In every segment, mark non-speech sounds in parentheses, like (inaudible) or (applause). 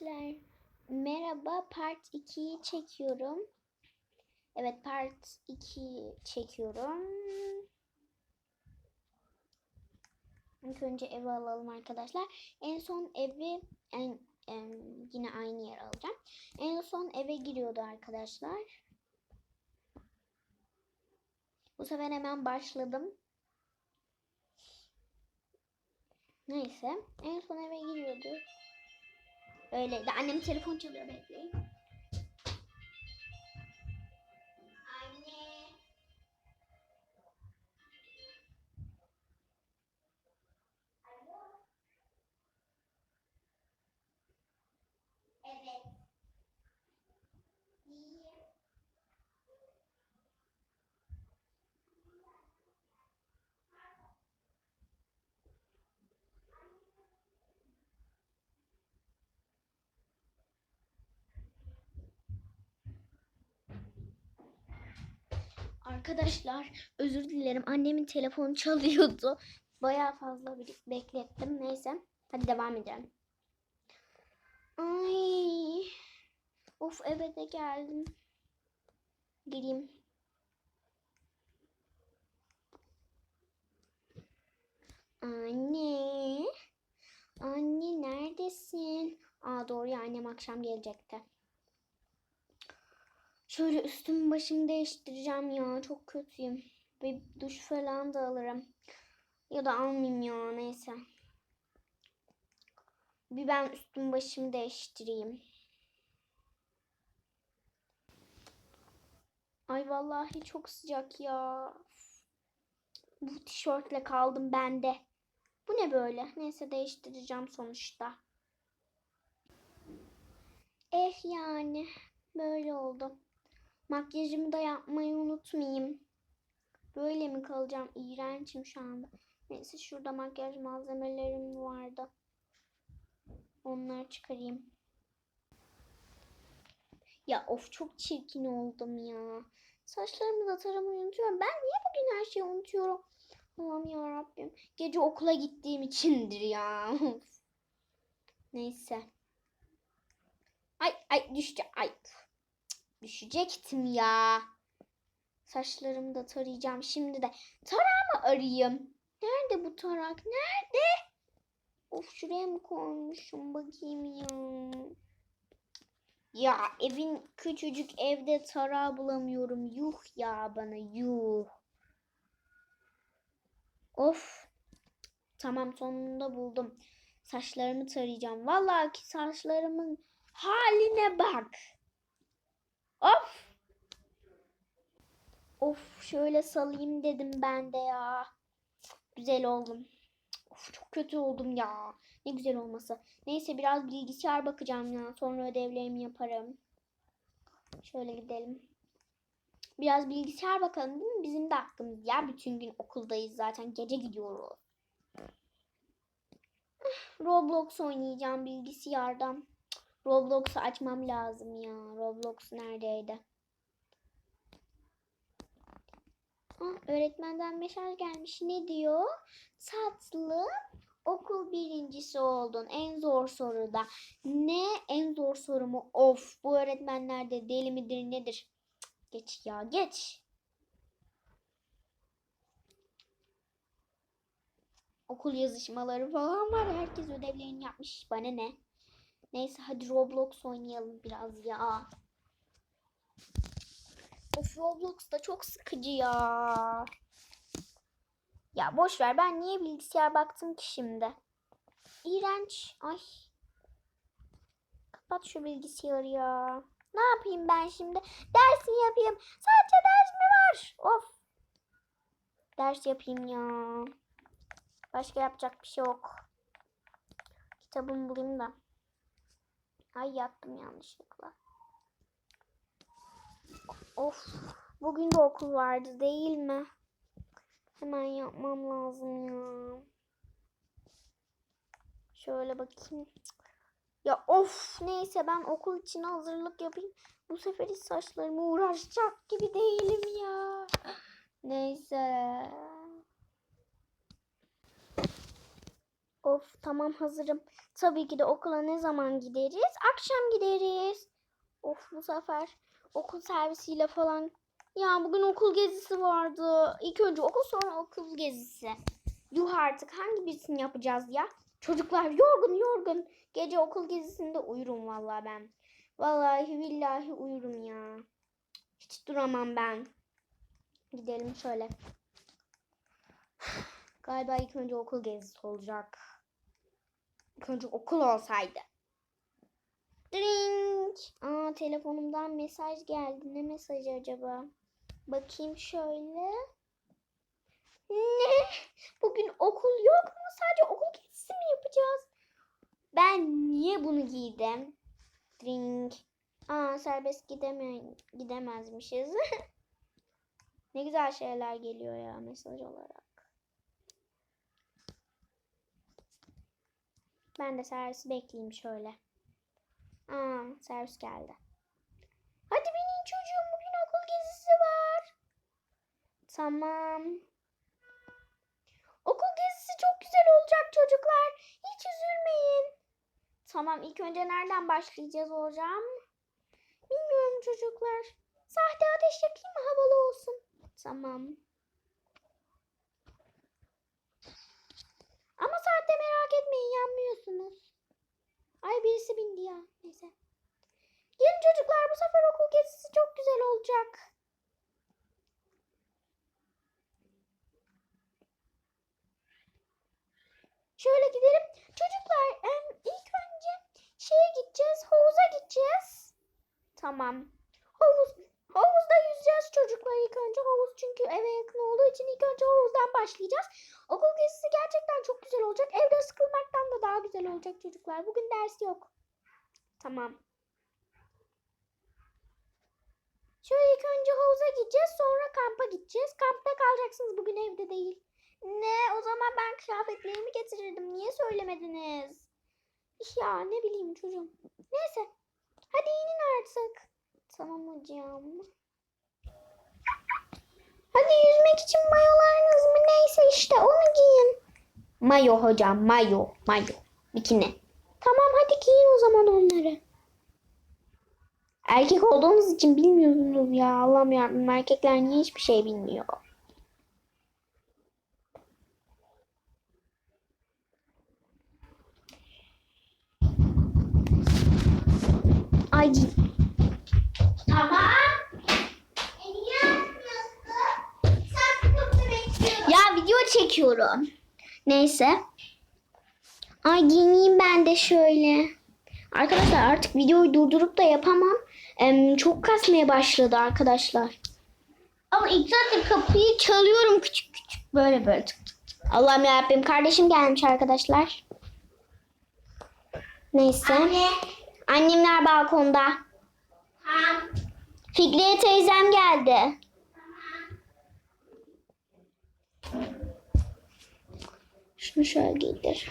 Arkadaşlar merhaba part 2'yi çekiyorum. Evet part 2 çekiyorum. İlk önce evi alalım arkadaşlar. En son evi en, em, yine aynı yer alacağım. En son eve giriyordu arkadaşlar. Bu sefer hemen başladım. Neyse. En son eve giriyordu. Öyleydi. Annem telefon çalıyor bekleyin. Arkadaşlar özür dilerim. Annemin telefonu çalıyordu. (laughs) Bayağı fazla bir beklettim. Neyse. Hadi devam edelim. Ay. Of eve de geldim. Gireyim. Anne. Anne neredesin? Aa doğru ya annem akşam gelecekti. Şöyle üstümü başımı değiştireceğim ya. Çok kötüyüm. Bir duş falan da alırım. Ya da almayayım ya neyse. Bir ben üstümü başımı değiştireyim. Ay vallahi çok sıcak ya. Bu tişörtle kaldım ben de. Bu ne böyle? Neyse değiştireceğim sonuçta. Eh yani böyle oldu. Makyajımı da yapmayı unutmayayım. Böyle mi kalacağım? İğrençim şu anda. Neyse şurada makyaj malzemelerim vardı. Onları çıkarayım. Ya of çok çirkin oldum ya. Saçlarımı da taramayı unutuyorum. Ben niye bugün her şeyi unutuyorum? Allah'ım ya Rabbim. Gece okula gittiğim içindir ya. (laughs) Neyse. Ay ay düştü. Ay. Düşecektim ya. Saçlarımı da tarayacağım şimdi de. Tarağımı arayayım. Nerede bu tarak? Nerede? Of şuraya mı koymuşum? Bakayım ya. Ya evin küçücük evde tarağı bulamıyorum. Yuh ya bana yuh. Of. Tamam sonunda buldum. Saçlarımı tarayacağım. Vallahi ki saçlarımın haline bak. Of. Of şöyle salayım dedim ben de ya. Güzel oldum. Of çok kötü oldum ya. Ne güzel olması. Neyse biraz bilgisayar bakacağım ya. Sonra ödevlerimi yaparım. Şöyle gidelim. Biraz bilgisayar bakalım değil mi? Bizim de hakkımız ya. Bütün gün okuldayız zaten. Gece gidiyoruz. Roblox oynayacağım bilgisayardan. Roblox'u açmam lazım ya. Roblox neredeydi? Ah, öğretmenden mesaj gelmiş. Ne diyor? Tatlı okul birincisi oldun. En zor soruda. Ne en zor soru mu? Of bu öğretmenler de deli midir nedir? Geç ya geç. Okul yazışmaları falan var. Herkes ödevlerini yapmış. Bana ne? Neyse hadi Roblox oynayalım biraz ya. Of Roblox da çok sıkıcı ya. Ya boş ver ben niye bilgisayar baktım ki şimdi? İğrenç. Ay. Kapat şu bilgisayarı ya. Ne yapayım ben şimdi? Dersini yapayım. Sadece ders mi var? Of. Ders yapayım ya. Başka yapacak bir şey yok. Kitabımı bulayım da. Ay yattım yanlışlıkla. Of. Bugün de okul vardı değil mi? Hemen yapmam lazım ya. Şöyle bakayım. Ya of neyse ben okul için hazırlık yapayım. Bu sefer hiç saçlarımı uğraşacak gibi değilim ya. Neyse. Of tamam hazırım. Tabii ki de okula ne zaman gideriz? Akşam gideriz. Of bu sefer okul servisiyle falan. Ya bugün okul gezisi vardı. İlk önce okul sonra okul gezisi. Yuh artık hangi birisini yapacağız ya? Çocuklar yorgun yorgun. Gece okul gezisinde uyurum vallahi ben. Vallahi billahi uyurum ya. Hiç duramam ben. Gidelim şöyle. (sighs) Galiba ilk önce okul gezisi olacak. Önce okul olsaydı. Dring. Aa telefonumdan mesaj geldi. Ne mesajı acaba? Bakayım şöyle. Ne? Bugün okul yok mu? Sadece okul gezisi mi yapacağız? Ben niye bunu giydim? Drink. Aa serbest gideme gidemezmişiz. (laughs) ne güzel şeyler geliyor ya mesaj olarak. Ben de servisi bekleyeyim şöyle. Aa servis geldi. Hadi binin çocuğum bugün okul gezisi var. Tamam. Okul gezisi çok güzel olacak çocuklar. Hiç üzülmeyin. Tamam ilk önce nereden başlayacağız hocam? Bilmiyorum çocuklar. Sahte ateş yakayım mı havalı olsun. Tamam. Ama saatte merak etmeyin yanmıyorsunuz. Ay birisi bindi ya. Neyse. Gelin çocuklar bu sefer okul gezisi çok güzel olacak. Şöyle gidelim. Çocuklar ilk önce şeye gideceğiz. Havuza gideceğiz. Tamam. Havuz, havuzda yüzeceğiz çocuklar ilk önce. Havuz çünkü eve yakın olduğu için ilk önce havuzdan başlayacağız. Okul gezisi gerçekten çok güzel olacak. Evde sıkılmaktan da daha güzel olacak çocuklar. Bugün ders yok. Tamam. Şöyle ilk önce havuza gideceğiz. Sonra kampa gideceğiz. Kampta kalacaksınız bugün evde değil. Ne? O zaman ben kıyafetlerimi getirirdim. Niye söylemediniz? Ya ne bileyim çocuğum. Neyse. Hadi inin artık. Tamam hocam. Hadi yüzmek için mayolarınız mı neyse işte onu giyin. Mayo hocam mayo mayo. Bikini. Tamam hadi giyin o zaman onları. Erkek olduğunuz için bilmiyorsunuz ya. Allah'ım yarabbim erkekler niye hiçbir şey bilmiyor. Ay. Ya video çekiyorum. Neyse. Ay giyineyim ben de şöyle. Arkadaşlar artık videoyu durdurup da yapamam. Em, çok kasmaya başladı arkadaşlar. Ama ilk zaten kapıyı çalıyorum küçük küçük böyle böyle tık tık tık. Allah'ım yarabbim kardeşim gelmiş arkadaşlar. Neyse. Anne. Annemler balkonda. Tamam. Fikriye teyzem geldi. Şunu şöyle giydir.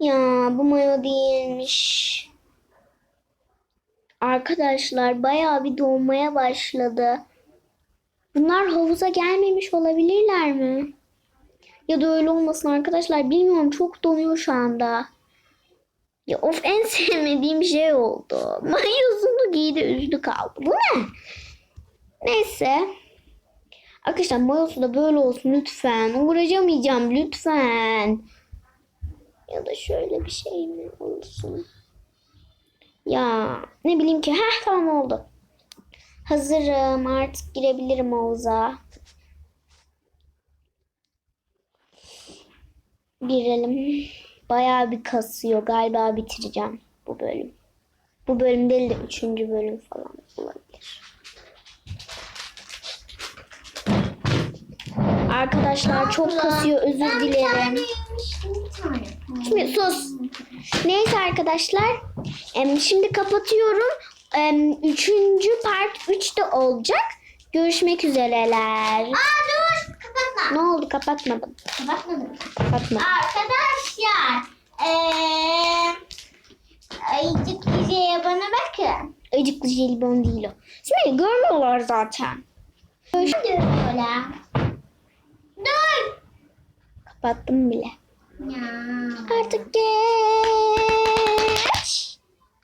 Ya bu mayo değilmiş. Arkadaşlar bayağı bir donmaya başladı. Bunlar havuza gelmemiş olabilirler mi? Ya da öyle olmasın arkadaşlar. Bilmiyorum çok donuyor şu anda. Ya of en sevmediğim şey oldu. Mayosunu giydi üzdü kaldı. Bu ne? Neyse. Arkadaşlar mayosu da böyle olsun lütfen. Uğraşamayacağım lütfen. Ya da şöyle bir şey mi olsun? Ya ne bileyim ki. Heh tamam oldu. Hazırım. Artık girebilirim havuza. Girelim. Bayağı bir kasıyor. Galiba bitireceğim bu bölüm. Bu bölüm değil de üçüncü bölüm falan olabilir. Arkadaşlar çok kasıyor. Özür dilerim. Şimdi sus. Neyse arkadaşlar. Şimdi kapatıyorum. Üçüncü part 3'te olacak. Görüşmek üzereler. Aa dur. Kapatma. Ne oldu kapatmadım. Kapatmadım. Kapatma. Arkadaşlar. Arkadaşlar ee, ayıcıklı jelibona bakın. Ayıcıklı jelibon değil o. Şimdi görmüyorlar zaten. Görmüyorlar. Dur. Kapattım bile. Ya. Artık geç.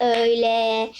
Öyle.